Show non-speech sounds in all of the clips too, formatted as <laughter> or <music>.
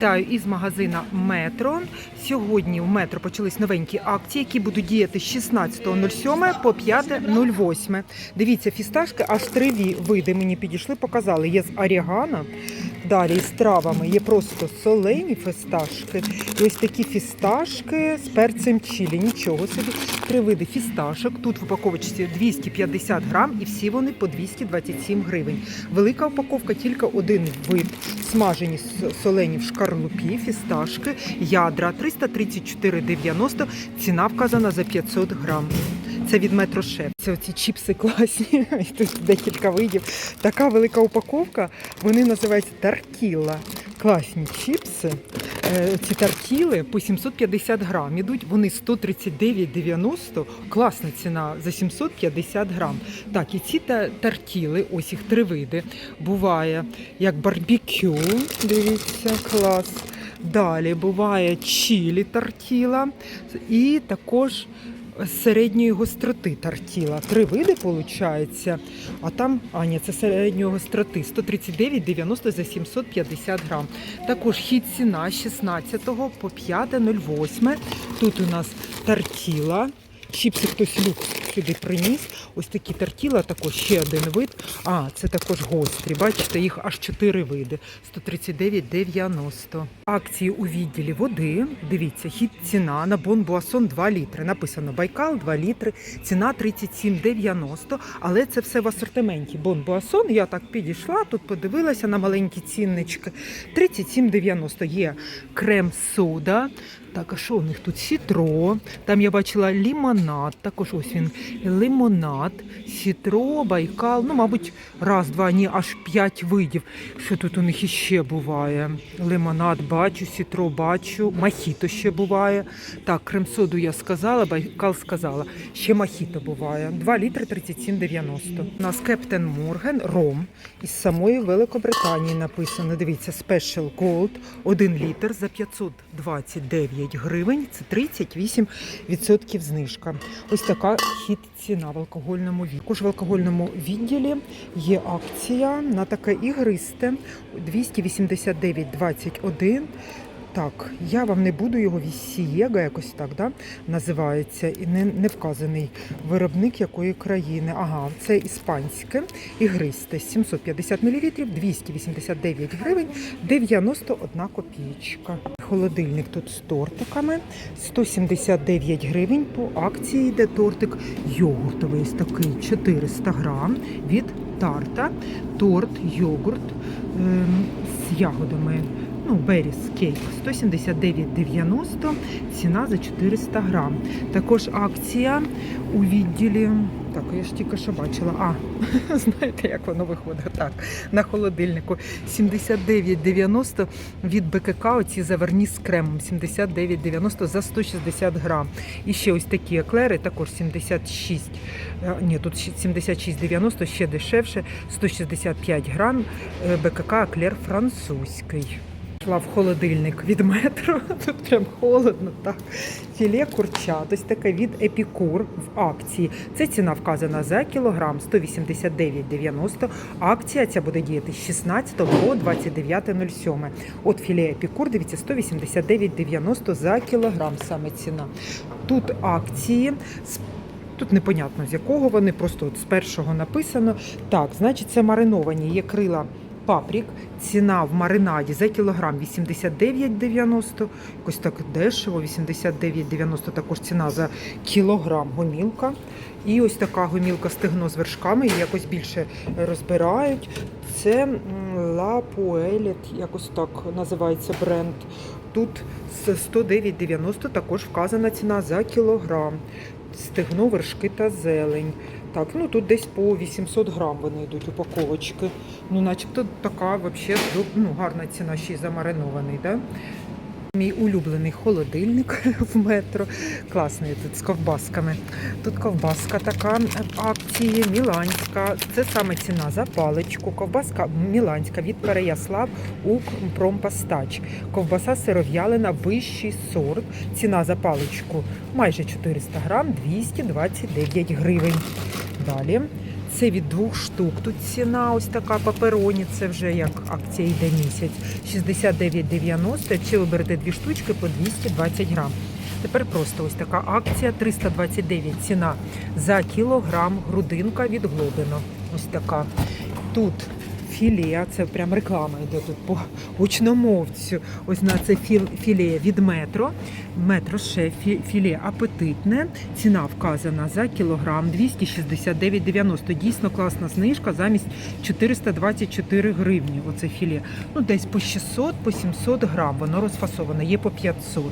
Вітаю із магазина Метро. Сьогодні в метро почались новенькі акції, які будуть діяти з 16.07 по 5.08. Дивіться, фісташки аж три види мені підійшли, показали. Є з орігано, далі з травами, є просто солені фісташки. І ось такі фісташки з перцем чилі. Нічого собі. Три види фісташок. Тут в упаковочці 250 грам і всі вони по 227 гривень. Велика упаковка тільки один вид. Смажені солені в шкарлупі, фісташки, ядра 334,90. Ціна вказана за 500 грам. Це від метро Шеф. Це оці чіпси класні. <laughs> І Тут декілька видів. Така велика упаковка. Вони називаються тартіла. Класні чіпси. Е, Ці тартіли по 750 грам ідуть. Вони 139,90. Класна ціна за 750 грам. Так, і ці та- тартіли, ось їх три види. Буває як барбекю. Дивіться, клас. Далі буває чилі тартіла і також середньої гостроти тартіла. Три види виходить. А там, а ні, це середньої гостроти 139,90 за 750 грам. Також хід ціна з 16 по 5.08. Тут у нас тартіла. Чіпси хтось люкс сюди приніс. Ось такі тартіла, також ще один вид. А, це також гострі. Бачите, їх аж чотири види. 139,90. Акції у відділі води. Дивіться, хід ціна на Бон Буасон 2 літри. Написано Байкал 2 літри. Ціна 37,90. Але це все в асортименті. Бон Буасон. Я так підійшла, тут подивилася на маленькі ціннички. 37,90 є крем сода. Так, а що у них тут? Сітро. Там я бачила лімонад. Також ось він лимонад, сітро, байкал. Ну, мабуть, раз, два, ні, аж п'ять видів. Що тут у них іще буває? Лимонад бачу, сітро бачу, махіто ще буває. Так, крем-соду я сказала, байкал сказала. Ще махіто буває. 2 літри 37,90. У нас Кептен Морген, ром із самої Великобританії написано. Дивіться, Special Gold, 1 літр за 529 гривень. Це 38% знижка. Ось така хід ціна в алкогольному відділі. Також в алкогольному відділі є акція на таке ігристе 289,21. Так, я вам не буду його Вісієга, якось так да, називається, і не, не вказаний виробник якої країни. Ага, це іспанське ігристе 750 мл, 289 гривень, 91 копійка. Холодильник тут з тортиками 179 гривень. По акції йде тортик йогуртовий, ось такий 400 грам від тарта. Торт, йогурт ем, з ягодами. Ну, Беріс кейк 179,90, ціна за 400 грам. Також акція у відділі. Так, я ж тільки що бачила. А, <laughs> знаєте, як воно виходить? Так, на холодильнику 79,90 від БКК, оці заварні з кремом. 79,90 за 160 грам. І ще ось такі еклери, також 76. е, Ні, тут 76,90, ще дешевше, 165 грам. е, БКК еклер французький. Пішла в холодильник від метро. <laughs> Тут прям холодно. Так. Філе курчат, ось таке від Епікур в акції. Це ціна вказана за кілограм 189,90. Акція ця буде діяти з 16 по 29.07. От філе Епікур, дивіться, 189,90 за кілограм саме ціна. Тут акції. Тут непонятно з якого вони, просто от з першого написано. Так, значить, це мариновані. Є крила папрік. Ціна в маринаді за кілограм 89,90. Якось так дешево, 89,90 також ціна за кілограм гомілка. І ось така гомілка стегно з вершками, її якось більше розбирають. Це Poelet, якось так називається бренд. Тут 109,90 також вказана ціна за кілограм. Стегно, вершки та зелень. Так, ну тут десь по 800 грам вони йдуть упаковочки. Ну, начебто така взагалі ну, гарна ціна ще й замаринований, да? Мій улюблений холодильник <laughs> в метро. Класний тут з ковбасками. Тут ковбаска така в акції, міланська. Це саме ціна за паличку. Ковбаска міланська від Переяслав у Промпастач. Ковбаса сиров'ялина, вищий сорт. Ціна за паличку майже 400 грам, 229 гривень. Далі Це від двох штук. Тут ціна ось така папероні, це вже як акція йде місяць. 69,90. Якщо ви берете дві штучки по 220 грам. Тепер просто ось така акція 329 ціна за кілограм грудинка від Глобино. Ось така. Тут філе, це прям реклама йде тут по гучномовцю. Ось на це філ- філе від метро. Метро ще філе апетитне. Ціна вказана за кілограм 269,90. Дійсно класна знижка замість 424 гривні. Оце філе. Ну десь по 600, по 700 грам. Воно розфасоване, є по 500.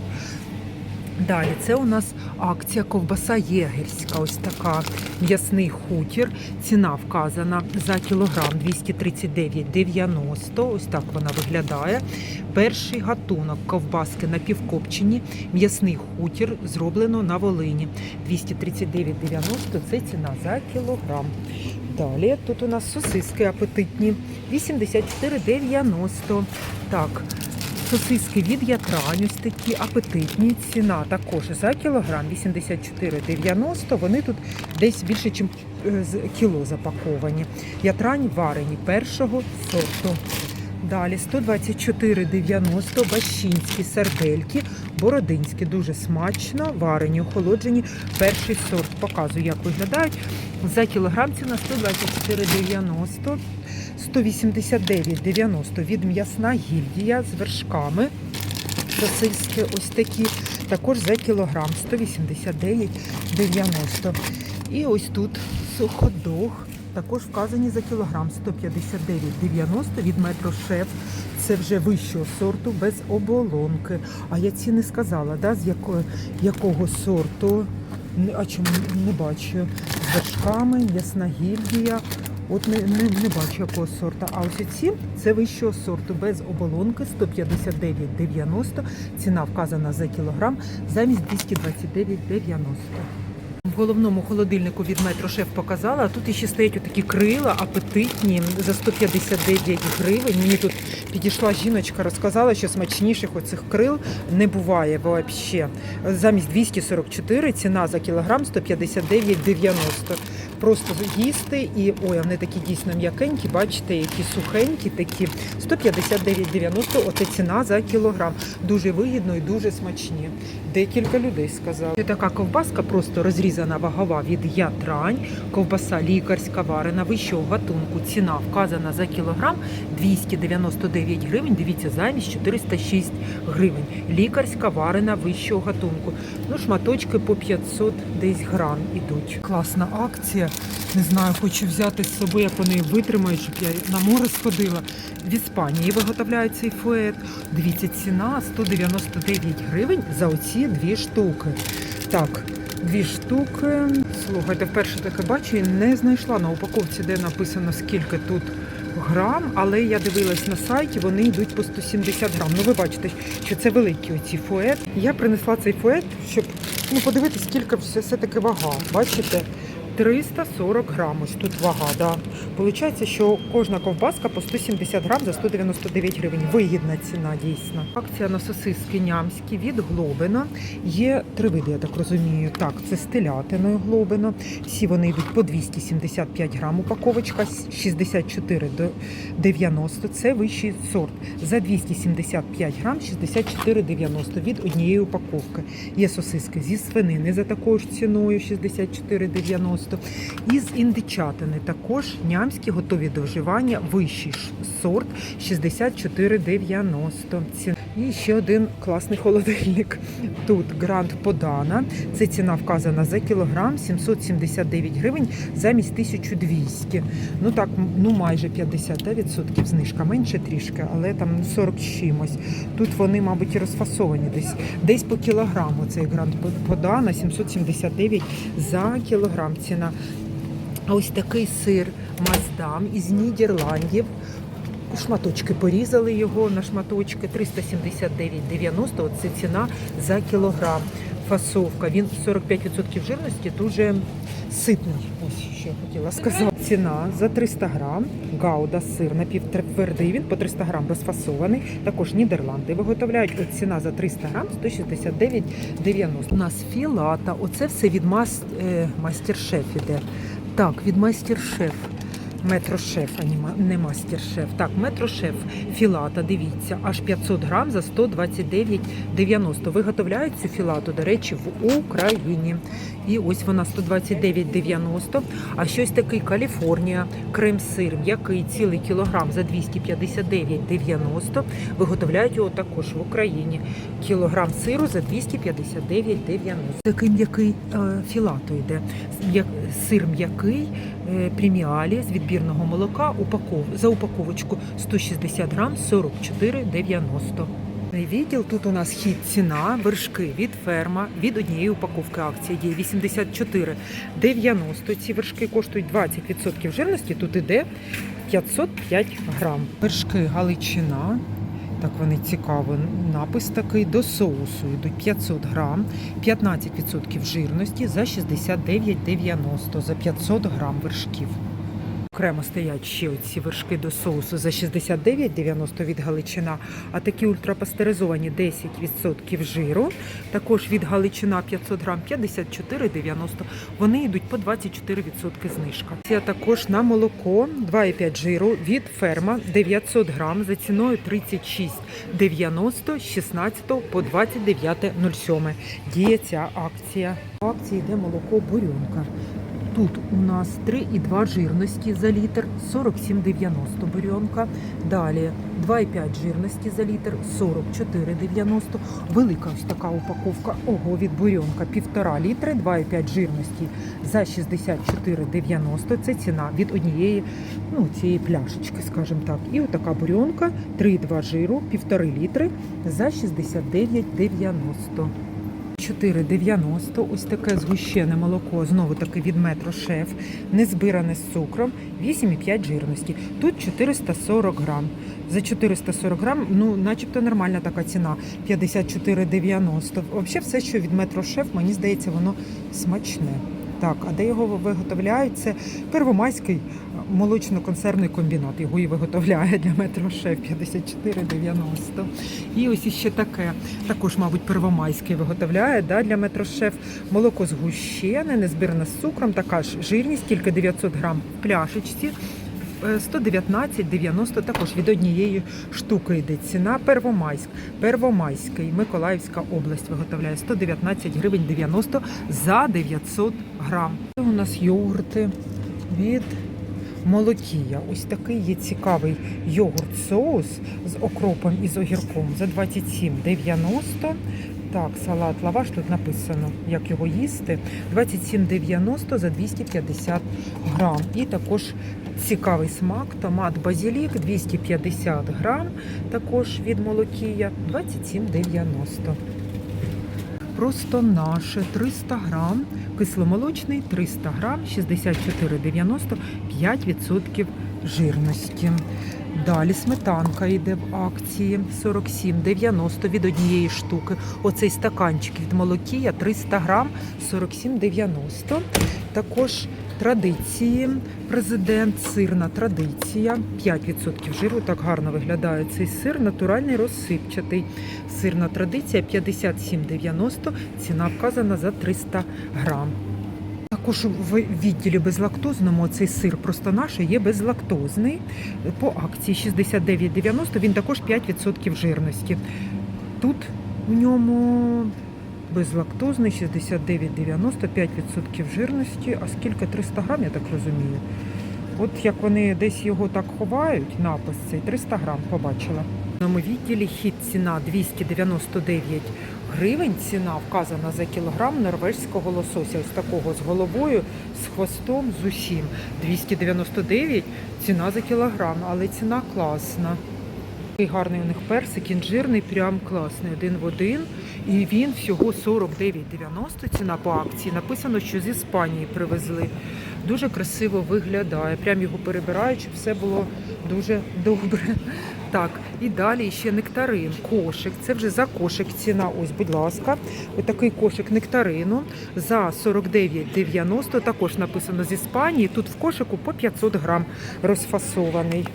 Далі це у нас акція ковбаса єгерська. Ось така м'ясний хутір. Ціна вказана за кілограм 239,90. Ось так вона виглядає. Перший гатунок ковбаски напівкопчені. М'ясний хутір зроблено на Волині. 239,90 це ціна за кілограм. Далі тут у нас сосиски апетитні. 84,90. Так, Сосиски від ятрань, ось такі апетитні. Ціна також за кілограм 84,90. Вони тут десь більше, ніж з кіло запаковані. Ятрань варені першого сорту. Далі 124,90 бащинські сардельки, бородинські, дуже смачно, варені, охолоджені. Перший сорт показую, як виглядають. За кілограм ціна 124,90. 189,90 від м'ясна гільдія з вершками. Сосиски ось такі. Також за кілограм 189,90. І ось тут суходог. Також вказані за кілограм 159,90 від метро шеф. Це вже вищого сорту без оболонки. А я ці не сказала, да, з якого, якого сорту. А чому не бачу? З вершками, м'ясна гільдія. От не, не, не бачу якого сорту. А ось ці це вищого сорту без оболонки 159,90. Ціна вказана за кілограм замість 229,90. Головному холодильнику від метро шеф показала. Тут іще стоять отакі крила апетитні за 159 гривень. Мені тут підійшла жіночка, розказала, що смачніших оцих крил не буває взагалі. Замість 244 ціна за кілограм 159,90. Просто їсти і ой, вони такі дійсно м'якенькі, бачите, які сухенькі, такі 159,90 оце ціна за кілограм. Дуже вигідно і дуже смачні. Декілька людей сказали. Така ковбаска, просто розрізана вагова від ятрань. Ковбаса лікарська варена вищого гатунку. Ціна вказана за кілограм 299 гривень. Дивіться, замість 406 гривень. Лікарська варена вищого гатунку. Ну, шматочки по 500 десь грам ідуть. Класна акція. Не знаю, хочу взяти з собою, як вони витримають, щоб я на море сходила. В Іспанії виготовляють цей фует. Дивіться, ціна 199 гривень за оці дві штуки. Так, дві штуки. Слухайте, вперше таке бачу і не знайшла на упаковці, де написано скільки тут грам, але я дивилась на сайті, вони йдуть по 170 грам. Ну ви бачите, що це великі оці фует. Я принесла цей фует, щоб ну, подивитися, скільки все, все-таки вага. Бачите? 340 грам, ось тут вага, да. Получається, що кожна ковбаска по 170 грам за 199 гривень. Вигідна ціна, дійсно. Акція на сосиски нямські від Глобина. Є три види, я так розумію. Так, це з телятиною Глобина. Всі вони йдуть по 275 грам упаковочка, 64 до 90. Це вищий сорт. За 275 грам 64,90 від однієї упаковки. Є сосиски зі свинини за такою ж ціною 64,90. І з індичатини також нямські готові до вживання, вищий сорт 64,90. І ще один класний холодильник. Тут Гранд Подана. Це ціна вказана за кілограм 779 гривень замість 1200. Ну так, ну майже 50% знижка, менше трішки, але там 40 з чимось. Тут вони, мабуть, розфасовані десь десь по кілограму. Цей Гранд Подана 779 за кілограм ціна. А ось такий сир Маздам із Нідерландів. Шматочки порізали його на шматочки 379,90. Оце ціна за кілограм. Фасовка. Він 45% жирності, дуже ситний. Ось що хотіла сказати. Ціна за 300 грам. Гауда сир напівтвердий. Він по 300 грам розфасований. Також Нідерланди виготовляють. От ціна за 300 грам 169,90. У нас філата. Оце все від мас, е, мастер-шеф іде. Так, від майстер-шеф. Метрошеф, а не мастер-шеф. Так, метрошеф філата, дивіться, аж 500 грам за 129,90. Виготовляють цю філату, до речі, в Україні. І ось вона 129,90. А щось такий Каліфорнія, крем-сир, м'який цілий кілограм за 259,90. Виготовляють його також в Україні. Кілограм сиру за 259,90. Такий м'який е, філато йде. Сир м'який, е, преміалі з відбірного молока упаков... за упаковочку 160 грам 44,90. Відділ тут у нас хід ціна, вершки від ферма, від однієї упаковки акції діє 84,90. Ці вершки коштують 20% жирності, тут іде 505 грам. Вершки Галичина. Так вони цікаво. Напис такий до соусу йдуть 500 грам, 15% жирності за 69,90 за 500 грам вершків. Окремо стоять ще оці вершки до соусу за 69,90 від Галичина, а такі ультрапастеризовані 10% жиру. Також від Галичина 500 грам 54,90. Вони йдуть по 24% знижка. Це також на молоко 2,5 жиру від ферма 900 грам за ціною 36,90 з 16 по 29.07. Діє ця акція. По акції йде молоко бурюнка. Тут у нас 3,2 жирності за літр, 47,90 бурьонка. Далі 2,5 жирності за літр, 44,90. Велика ось така упаковка. Ого, від бурьонка 1,5 літри, 2,5 жирності за 64,90. Це ціна від однієї ну, цієї пляшечки, скажімо так. І отака бурьонка 3,2 жиру, 1,5 літри за 69,90. 4,90. Ось таке згущене молоко, знову таки від метро шеф, не збиране з цукром, 8,5 жирності. Тут 440 грам. За 440 грам, ну, начебто нормальна така ціна 54,90. Взагалі, все, що від метро шеф, мені здається, воно смачне. Так, а де його виготовляють? Це Первомайський молочно-консервний комбінат. Його і виготовляє для метро шеф 54,90. І ось іще таке. Також, мабуть, Первомайський виготовляє да, для метрошеф. Молоко згущене, незбірне з цукром, така ж жирність, тільки 900 грам в пляшечці. Е, 119,90 також від однієї штуки йде ціна. Первомайськ, Первомайський, Миколаївська область виготовляє 119 гривень 90 за 900 грам. Це у нас йогурти від Молокія. Ось такий є цікавий йогурт-соус з окропом і з огірком за 27,90. Так, салат лаваш тут написано, як його їсти. 27,90 за 250 грам. І також цікавий смак, томат базілік 250 грам, також від молокія 27,90. Просто наше 300 грам, кисломолочний 300 грам, 64,90, 5% жирності. Далі сметанка йде в акції 47,90 від однієї штуки. Оцей стаканчик від молокія 300 грам 47,90. Також традиції. Президент, сирна традиція, 5% жиру. Так гарно виглядає цей сир. Натуральний розсипчатий. Сирна традиція 57,90. Ціна вказана за 300 грам. Також в відділі безлактозному цей сир просто наш є безлактозний. По акції 69,90 він також 5% жирності. Тут в ньому безлактозний 69,90, 5% жирності. А скільки 300 грам, я так розумію. От як вони десь його так ховають, напис цей 300 грам побачила. В відділі хід ціна 299 гривень. Ціна вказана за кілограм норвежського лосося. Ось такого з головою, з хвостом, з усім. 299 ціна за кілограм, але ціна класна. Гарний у них персик, інжирний, прям класний, один в один. І він всього 49,90 ціна по акції. Написано, що з Іспанії привезли. Дуже красиво виглядає. Прям його перебирають, щоб все було дуже добре. Так, і далі ще нектарин, кошик. Це вже за кошик ціна. Ось, будь ласка, отакий кошик нектарину за 49,90. Також написано з Іспанії. Тут в кошику по 500 грам розфасований.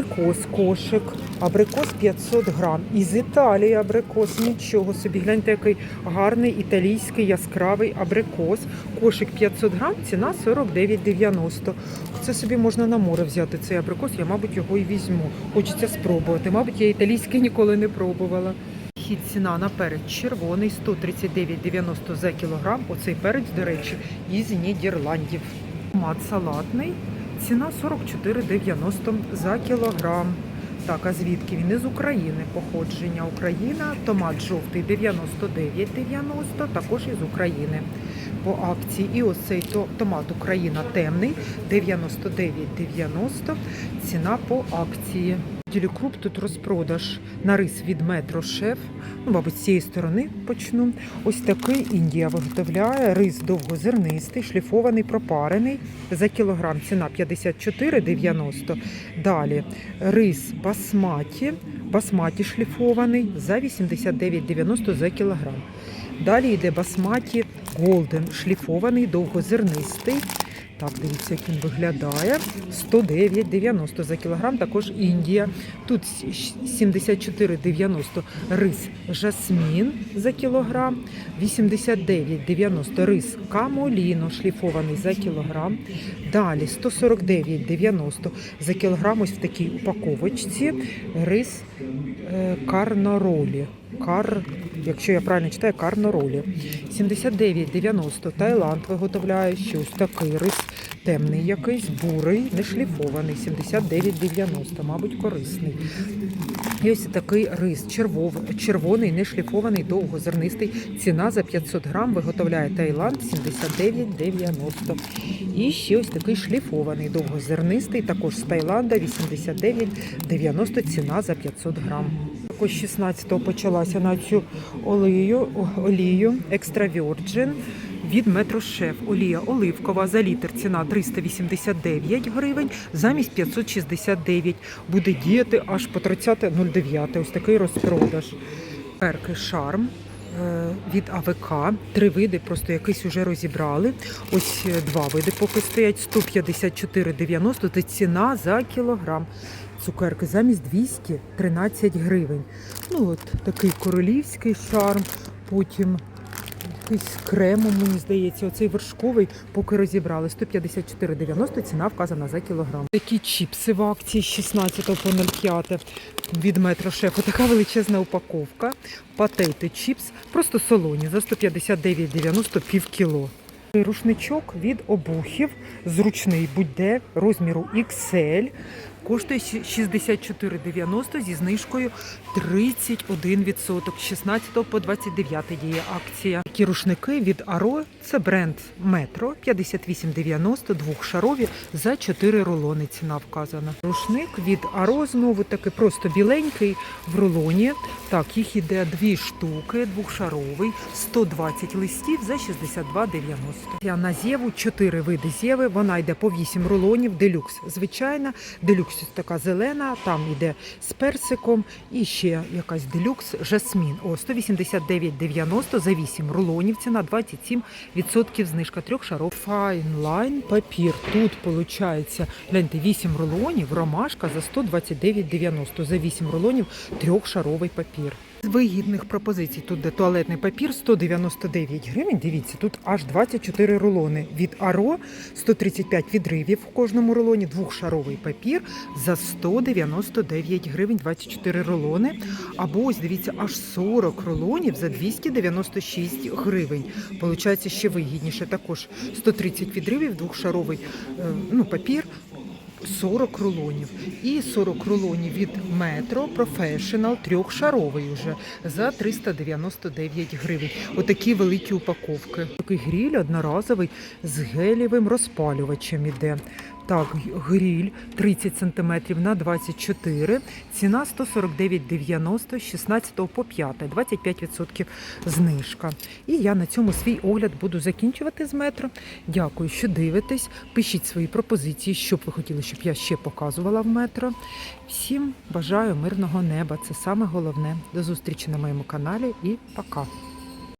Абрикос, кошик, абрикос 500 грам. Із Італії абрикос, нічого собі. Гляньте, який гарний італійський яскравий абрикос. Кошик 500 грам, ціна 49,90. Це собі можна на море взяти цей абрикос, я, мабуть, його і візьму. Хочеться спробувати. Мабуть, я італійський ніколи не пробувала. Хід ціна на перець червоний 139,90 за кілограм. Оцей перець, до речі, із Нідерландів. Томат салатний. Ціна 44,90 за кілограм. Так, а звідки він із України? Походження Україна. Томат жовтий 99,90, також із України. По акції. І ось цей томат Україна темний 99,90. Ціна по акції. Ділю тут розпродаж на рис від метро шеф. Ну, мабуть, з цієї сторони почну. Ось такий Індія виготовляє рис довгозернистий, шліфований, пропарений за кілограм. Ціна 54,90. Далі рис басматі, басматі шліфований за 89,90 за кілограм. Далі йде басматі голден шліфований, довгозернистий. Так, дивіться, як він виглядає. 109,90 за кілограм. Також Індія. Тут 74,90 рис жасмін за кілограм. 89,90 рис камоліно шліфований за кілограм. Далі 149,90 за кілограм. Ось в такій упаковочці. Рис е, карноролі. Кар, якщо я правильно читаю, карноролі. 79,90 Таїланд виготовляє щось такий рис темний якийсь, бурий, не шліфований, 79,90, мабуть, корисний. І ось такий рис червов, червоний, не шліфований, довгозернистий. Ціна за 500 грам виготовляє Таїланд 79,90. І ще ось такий шліфований, довгозернистий, також з Таїланда 89,90 ціна за 500 грам. Також 16-го почалася на цю олію, олію Virgin від Метрошеф. Олія оливкова за літр ціна 389 гривень замість 569. Буде діяти аж по 30.09. Ось такий розпродаж. Перки шарм. е, Від АВК три види, просто якийсь уже розібрали. Ось е, два види поки стоять 154,90 це ціна за кілограм. Цукерки замість 213 гривень. Ну от такий королівський шарм, потім якийсь кремом, мені здається, оцей вершковий, поки розібрали. 154,90 ціна вказана за кілограм. Такі чіпси в акції з 16 по 05 від метро шефу. Така величезна упаковка. Патейти чіпс, просто солоні за 159,90 пів кіло. Рушничок від обухів, зручний будь-де, розміру XL. Коштує щ- 64,90 зі знижкою 31%. З 16 по 29 діє акція. Такі рушники від Аро. Це бренд Метро 58,90, двохшарові за 4 рулони. Ціна вказана. Рушник від Аро знову таки просто біленький в рулоні. Так, їх іде дві штуки, двохшаровий, 120 листів за 62,90. Я на зєву 4 види зєви. Вона йде по 8 рулонів. Делюкс звичайна, делюкс ось така зелена, там йде з персиком і ще якась делюкс жасмін. О, 189,90 за 8 рулонів. Ціна 27% знижка трьох шаров. Файнлайн папір. Тут виходить, гляньте, 8 рулонів, ромашка за 129,90 за 8 рулонів трьохшаровий папір. З вигідних пропозицій тут де туалетний папір 199 гривень. Дивіться, тут аж 24 рулони. Від Аро 135 відривів в кожному рулоні, двохшаровий папір за 199 гривень 24 рулони. Або ось дивіться, аж 40 рулонів за 296 гривень. Получається ще вигідніше. Також 130 відривів, двохшаровий е, ну, папір 40 рулонів. І 40 рулонів від метро професіонал трьохшаровий уже за 399 гривень. Отакі великі упаковки. Такий гріль одноразовий з гелівим розпалювачем іде. Так, гріль 30 см на 24, ціна 149,90 з 16 по 5, 25% знижка. І я на цьому свій огляд буду закінчувати з метро. Дякую, що дивитесь. Пишіть свої пропозиції, що б ви хотіли, щоб я ще показувала в метро. Всім бажаю мирного неба. Це саме головне. До зустрічі на моєму каналі і пока.